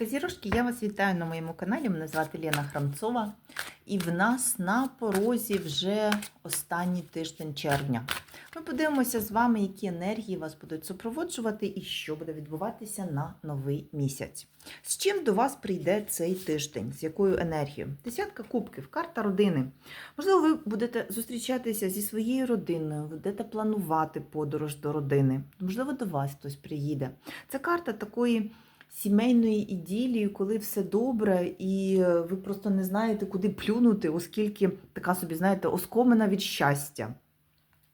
Казірошки, я вас вітаю на моєму каналі. Мене звати Лена Храмцова. І в нас на порозі вже останній тиждень червня. Ми подивимося з вами, які енергії вас будуть супроводжувати і що буде відбуватися на новий місяць. З чим до вас прийде цей тиждень? З якою енергією? Десятка кубків, карта родини. Можливо, ви будете зустрічатися зі своєю родиною, будете планувати подорож до родини. Можливо, до вас хтось приїде. Це карта такої сімейної іділії, коли все добре, і ви просто не знаєте, куди плюнути, оскільки така собі, знаєте, оскомена від щастя.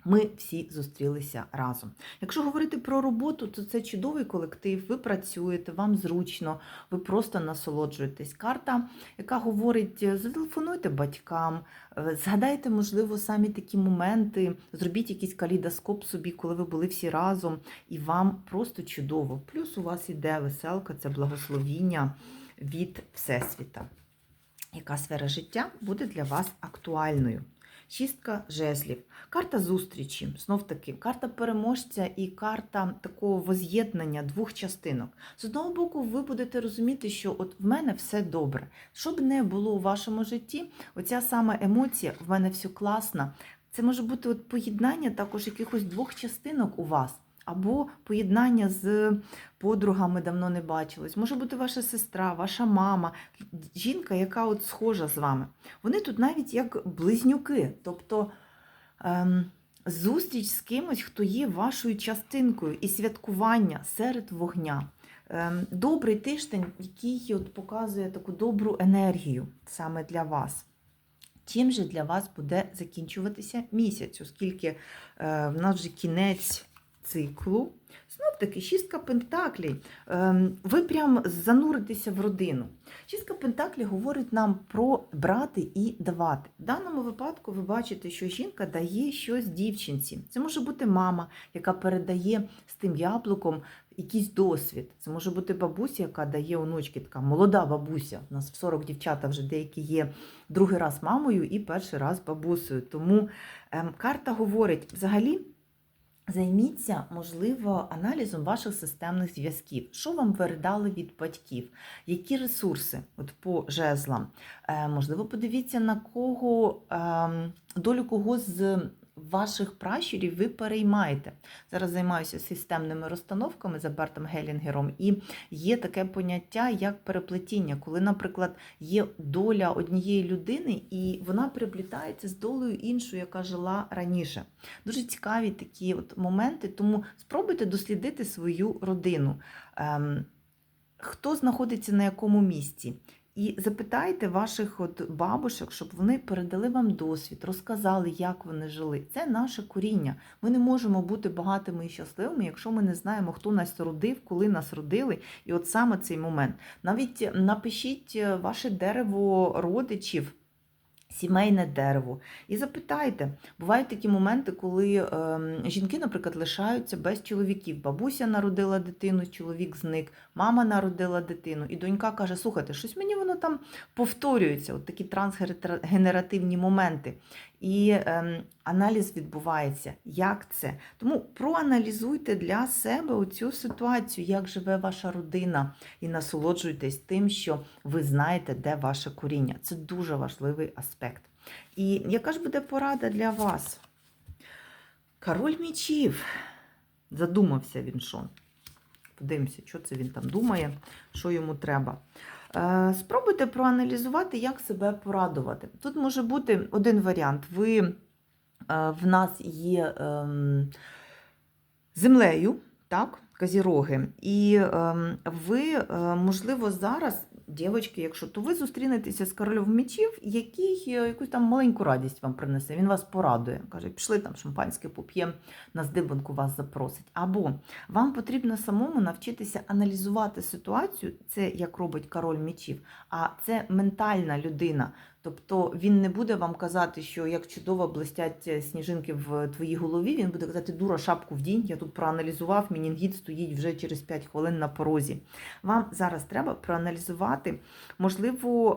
Ми всі зустрілися разом. Якщо говорити про роботу, то це чудовий колектив, ви працюєте, вам зручно, ви просто насолоджуєтесь. Карта, яка говорить: зателефонуйте батькам, е, згадайте, можливо, самі такі моменти, зробіть якийсь калейдоскоп собі, коли ви були всі разом, і вам просто чудово. Плюс у вас іде веселка, це благословіння від Всесвіта. Яка сфера життя буде для вас актуальною? Шістка жезлів, карта зустрічі, знов таки, карта переможця і карта такого воз'єднання двох частинок. З одного боку, ви будете розуміти, що от в мене все добре. Що б не було у вашому житті, оця сама емоція, в мене все класно. Це може бути от поєднання також якихось двох частинок у вас. Або поєднання з подругами давно не бачились. Може бути ваша сестра, ваша мама, жінка, яка от схожа з вами. Вони тут навіть як близнюки. Тобто ем, зустріч з кимось, хто є вашою частинкою, і святкування серед вогня. Ем, добрий тиждень, який от показує таку добру енергію саме для вас. Чим же для вас буде закінчуватися місяць, оскільки е, в нас вже кінець циклу. Знов таки, шістка пентаклей. Ем, ви прям зануритеся в родину. Шістка пентаклей говорить нам про брати і давати. В даному випадку ви бачите, що жінка дає щось дівчинці. Це може бути мама, яка передає з тим яблуком якийсь досвід. Це може бути бабуся, яка дає онучки, така молода бабуся. У нас в 40 дівчата вже деякі є другий раз мамою і перший раз бабусею. Тому ем, карта говорить взагалі. Займіться, можливо, аналізом ваших системних зв'язків. Що вам передали від батьків? Які ресурси от по жезлам? Е, можливо, подивіться, на кого е, долю кого з ваших пращурів ви переймаєте. Зараз займаюся системними розстановками за Бертом Гелінгером, і є таке поняття, як переплетіння, коли, наприклад, є доля однієї людини, і вона переплітається з долею іншої, яка жила раніше. Дуже цікаві такі от моменти, тому спробуйте дослідити свою родину. Ем, Хто знаходиться на якому місці? І запитайте ваших от бабушок, щоб вони передали вам досвід, розказали, як вони жили. Це наше коріння. Ми не можемо бути багатими і щасливими, якщо ми не знаємо, хто нас родив, коли нас родили. І от саме цей момент. Навіть напишіть ваше дерево родичів. Сімейне дерево. І запитайте, бувають такі моменти, коли е, жінки, наприклад, лишаються без чоловіків. Бабуся народила дитину, чоловік зник, мама народила дитину, і донька каже: слухайте, щось мені воно там повторюється, от такі трансгенеративні моменти. І е, аналіз відбувається. Як це? Тому проаналізуйте для себе оцю ситуацію, як живе ваша родина, і насолоджуйтесь тим, що ви знаєте, де ваше коріння. Це дуже важливий аспект. І яка ж буде порада для вас? Король мічів. Задумався він що. Подивимося, що це він там думає, що йому треба. Е, спробуйте проаналізувати, як себе порадувати. Тут може бути один варіант. Ви е, в нас є ем, землею, так, казіроги, і ем, ви, е, можливо, зараз дівчатки, якщо то ви зустрінетеся з королем мечів, який е, якусь там маленьку радість вам принесе. Він вас порадує. Каже, пішли там шампанське поп'ємо, на здибанку вас запросить. Або вам потрібно самому навчитися аналізувати ситуацію, це як робить король мечів, а це ментальна людина. Тобто він не буде вам казати, що як чудово блистять сніжинки в твоїй голові, він буде казати, дура шапку в дінь, я тут проаналізував, мінінгіт стоїть вже через 5 хвилин на порозі. Вам зараз треба проаналізувати, можливо,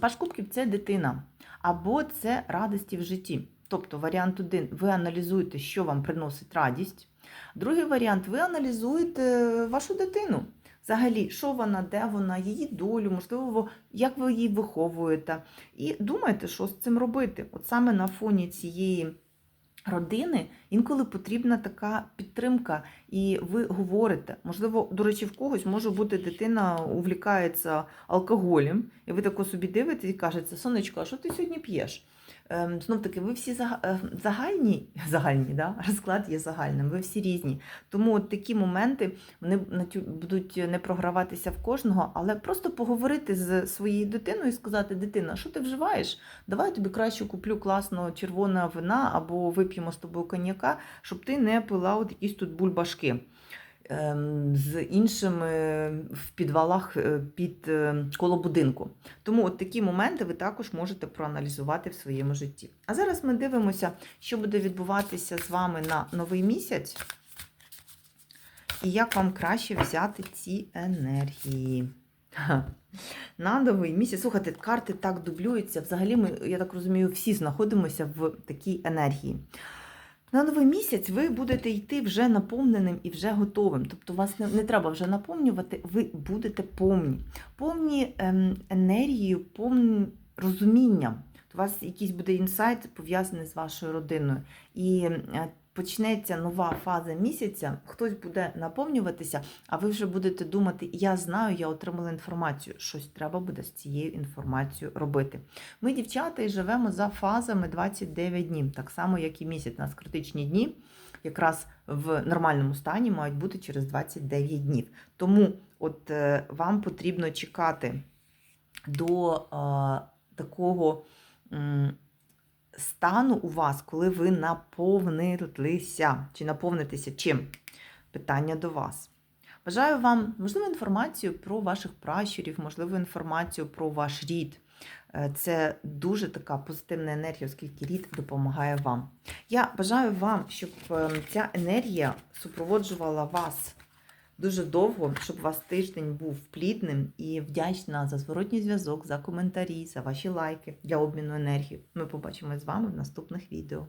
паш кубків це дитина, або це радості в житті. Тобто варіант один, ви аналізуєте, що вам приносить радість. Другий варіант ви аналізуєте вашу дитину. Взагалі, що вона, де вона, її долю, можливо, як ви її виховуєте. І думайте, що з цим робити. От саме на фоні цієї родини інколи потрібна така підтримка, і ви говорите. Можливо, до речі, в когось може бути дитина увлікається алкоголем, і ви тако собі дивитесь і кажете, сонечко, а що ти сьогодні п'єш? Ем, Знов таки, ви всі е, загальні, загальні, да? розклад є загальним, ви всі різні. Тому от такі моменти вони будуть не програватися в кожного, але просто поговорити з своєю дитиною і сказати: дитина, що ти вживаєш? Давай я тобі краще куплю класного червоного вина або вип'ємо з тобою коньяка, щоб ти не пила от якісь тут бульбашки. Ем, З іншими в підвалах е, під е, коло будинку. Тому от такі моменти ви також можете проаналізувати в своєму житті. А зараз ми дивимося, що буде відбуватися з вами на новий місяць, і як вам краще взяти ці енергії. На новий місяць. Слухайте, карти так дублюються. Взагалі, ми, я так розумію, всі знаходимося в такій енергії. На новий місяць ви будете йти вже наповненим і вже готовим. Тобто вас не, не треба вже наповнювати, ви будете повні. Повні ем, енергією, повні розумінням. У вас якийсь буде інсайт пов'язаний з вашою родиною. І е, почнеться нова фаза місяця, хтось буде наповнюватися, а ви вже будете думати, я знаю, я отримала інформацію. Щось треба буде з цією інформацією робити. Ми, дівчата, і живемо за фазами 29 днів, так само, як і місяць. У нас критичні дні, якраз в нормальному стані мають бути через 29 днів. Тому от е, вам потрібно чекати до такого стану у вас, коли ви наповнилися. Чи наповнитеся чим? Питання до вас. Бажаю вам, можливо, інформацію про ваших пращурів, можливо, інформацію про ваш рід. Е, Це дуже така позитивна енергія, оскільки рід допомагає вам. Я бажаю вам, щоб е, ця енергія супроводжувала вас дуже довго, щоб у вас тиждень був плідним і вдячна за зворотній зв'язок, за коментарі, за ваші лайки для обміну енергії. Ми побачимось з вами в наступних відео.